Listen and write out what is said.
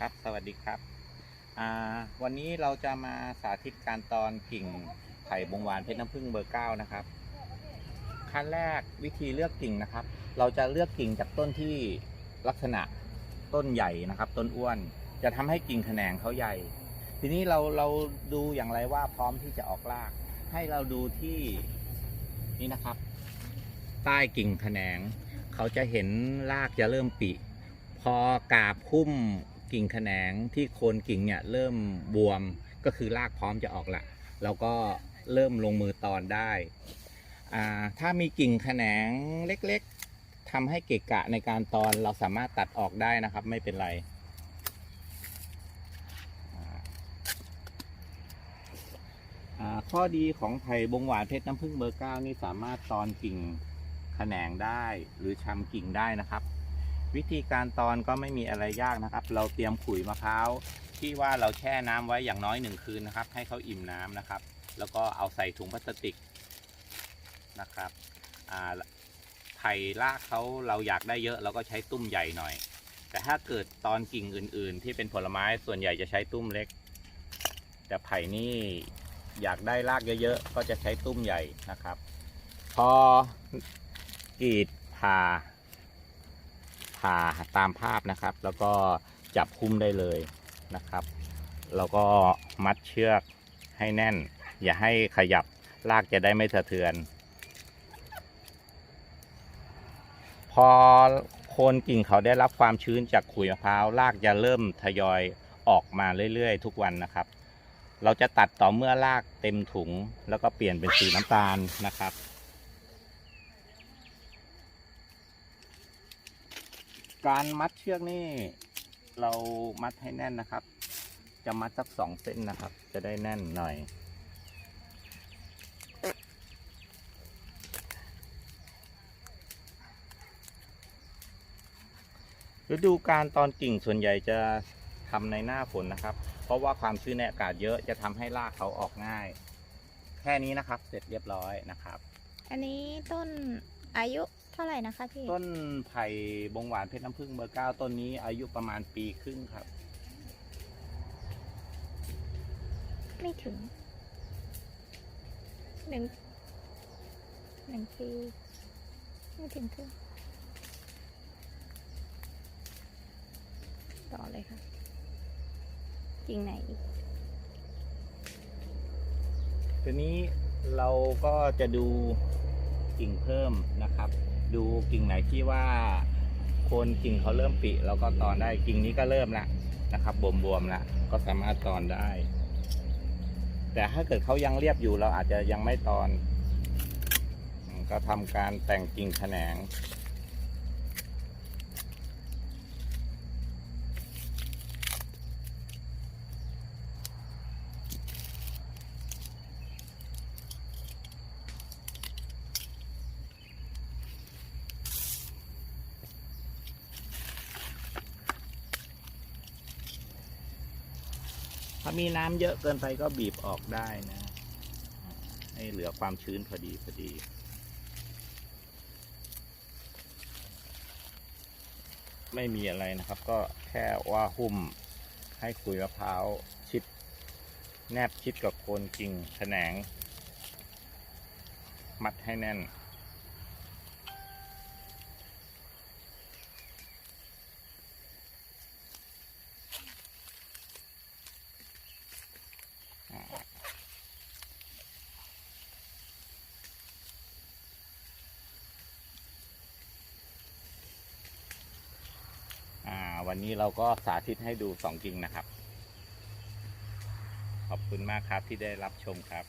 ครับ สวัสดีครับ วันนี้เราจะมาสาธิตการตอนกิ่งไผ่บงหวานเพชรน้ำผึ้งเบอร์เก้านะครับ ขั้นแรกวิธีเลือกกิ่งนะครับ เราจะเลือกกิ่งจากต้นที่ลักษณะต้นใหญ่นะครับ ต้นอ้วน จะทำให้กิ่งแขนงเขาใหญ่ ทีนี้เราเราดูอย่างไรว่าพร้อมที่จะออกราก ให้เราดูที่นี่นะครับ ใต้กิ่งแขนง เขาจะเห็นรากจะเริ่มปิพอกาบพุ่ม กิ่งแขนงที่โคนกิ่งเนี่ยเริ่มบวมก็คือรากพร้อมจะออกละเราก็เริ่มลงมือตอนได้ ถ้ามีกิ่งแขนงเล็กๆทำให้เกะกะในการตอนเราสามารถตัดออกได้นะครับ ไม่เป็นไรข้อดีของไผ่บงหวานเพชรน้ำผึ้งเบอร์เก้านี่สามารถตอนกิ่งแขนงได้หรือชำกิ่งได้นะครับ วิธีการตอนก็ไม่มีอะไรยากนะครับ เราเตรียมขุยมะพร้าวที่ว่าเราแช่น้ำไว้อย่างน้อยหนึ่งคืนนะครับ ให้เขาอิ่มน้ำนะครับ แล้วก็เอาใส่ถุงพลาสติกนะครับไผ่รากเขาเราอยากได้เยอะเราก็ใช้ตุ้มใหญ่หน่อย แต่ถ้าเกิดตอนกิ่งอื่น ๆ ที่เป็นผลไม้ส่วนใหญ่จะใช้ตุ้มเล็ก แต่ไผ่นี่อยากได้รากเยอะๆก็จะใช้ตุ้มใหญ่นะครับ พอกรีดผ่า ผ่าตามภาพนะครับ แล้วก็จับคุ้มได้เลยนะครับ แล้วก็มัดเชือกให้แน่น อย่าให้ขยับลากจะได้ไม่สะเทือน พอโคนกิ่งเขาได้รับความชื้นจากขุยมะพร้าวรากจะเริ่มทยอยออกมาเรื่อยๆ ทุกวันนะครับ เราจะตัดต่อเมื่อรากเต็มถุง แล้วก็เปลี่ยนเป็นสีน้ำตาลนะครับ การมัดเชือกนี่ เรามัดให้แน่นนะครับ จะมัดสักสองเส้นนะครับ จะได้แน่นหน่อย ฤดูการตอนกิ่งส่วนใหญ่จะทำในหน้าฝนนะครับ เพราะว่าความชื้นในอากาศเยอะจะทำให้รากเขาออกง่าย แค่นี้นะครับ เสร็จเรียบร้อยนะครับ อันนี้ต้นอายุ ท่าไหร่นะคะพี่ ต้นไผ่บงหวานเพชรน้ำผึ้งเบอร์เก้าต้นนี้อายุประมาณปีครึ่งครับ ไม่ถึงหนึ่งหนึ่งปีไม่ถึงครึ่งต่อเลยค่ะจริงไหนอีกทีนี้เราก็จะดูกิ่งเพิ่มนะครับ ดูกิ่งไหนที่ว่าโคนกิ่งเขาเริ่มปิเราก็ตอนได้กิ่งนี้ก็เริ่มละนะครับบวมๆละก็สามารถตอนได้ แต่ถ้าเกิดเขายังเรียบอยู่เราอาจจะยังไม่ตอน ก็ทำการแต่งกิ่งแขนง ถ้ามีน้ำเยอะเกินไปก็บีบออกได้นะ ให้เหลือความชื้นพอดีพอดีไม่มีอะไรนะครับ ก็แค่ว่าหุ้มให้ขุยมะพร้าวชิด แนบชิดกับโคนกิ่งแขนง มัดให้แน่น อ่า วันนี้เราก็สาธิตให้ดูสองกิ่งนะครับ ขอบคุณมากครับที่ได้รับชมครับ